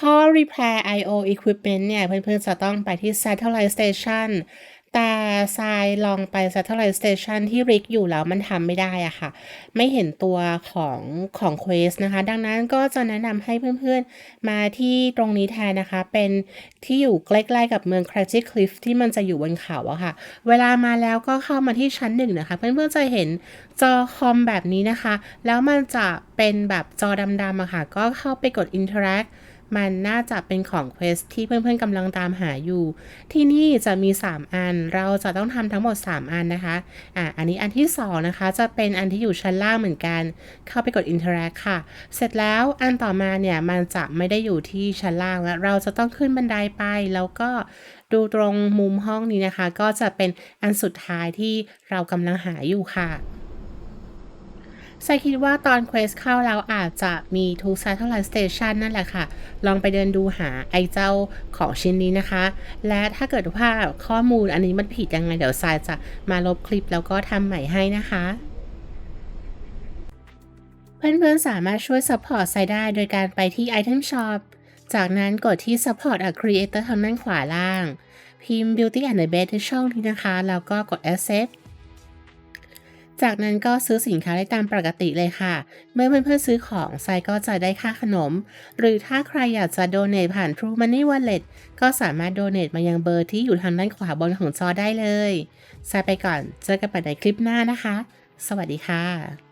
ข้อ repair I/O equipment เนี่ย เพื่อนๆ จะต้องไปที่ satellite station แต่ทรายลองไป satellite station ที่ริกอยู่แล้วมันทำไม่ได้อะค่ะ ไม่เห็นตัวของของ Quest นะคะ ดังนั้นก็จะแนะนำให้เพื่อนๆ มาที่ตรงนี้แทนนะคะ เป็นที่อยู่ใกล้ๆกับเมือง Crazy Cliff ที่มันจะอยู่บนเขาอะค่ะ เวลามาแล้วก็เข้ามาที่ชั้นหนึ่งนะคะ เพื่อนๆ จะเห็นจอคอมแบบนี้นะคะ แล้วมันจะเป็นแบบจอดำๆอะค่ะ ก็เข้าไปกด interact มันน่าจะเป็นของ Quest ที่เพื่อนๆกำลังตามหาอยู่ ที่นี่จะมี 3 อัน เราจะต้องทำทั้งหมด 3 อันนะคะ อะ อันนี้อันที่ 2 นะคะ จะเป็นอันที่อยู่ชั้นล่างเหมือนกัน เข้าไปกด interact ค่ะ เสร็จแล้วอันต่อมาเนี่ย มันจะไม่ได้อยู่ที่ชั้นล่างแล้ว เราจะต้องขึ้นบันไดไป แล้วก็ดูตรงมุมห้องนี้นะคะ ก็จะเป็นอันสุดท้ายที่เรากำลังหาอยู่ค่ะ ไซคิดว่าตอน Quest เข้าแล้วอาจจะมีทุก Satellite Station นั่นแหละค่ะ ลองไปเดินดูหาไอเจ้าของชิ้นนี้นะคะ และถ้าเกิดว่าข้อมูลอันนี้มันผิดยังไง เดี๋ยวทรายจะมาลบคลิปแล้วก็ทำใหม่ให้นะคะเพื่อนๆสามารถช่วย Support ไซได้ โดยการไปที่ Item Shop จากนั้นกดที่ Support a Creator ทางด้านขวาล่าง พิมพ์ Beauty and the Beast ที่ช่องนี้นะคะ แล้วก็กด Accept จากนั้นก็ซื้อสินค้าได้ตามปกติเลยค่ะ เมื่อเพื่อนๆซื้อของไซก็จะได้ค่าขนม หรือถ้าใครอยากจะโดเนทผ่าน True Money Wallet ก็สามารถโดเนทมายังเบอร์ที่อยู่ทางด้านขวาบนของจอได้เลยไซไปก่อน เจอกันใหม่ในคลิปหน้านะคะ สวัสดีค่ะ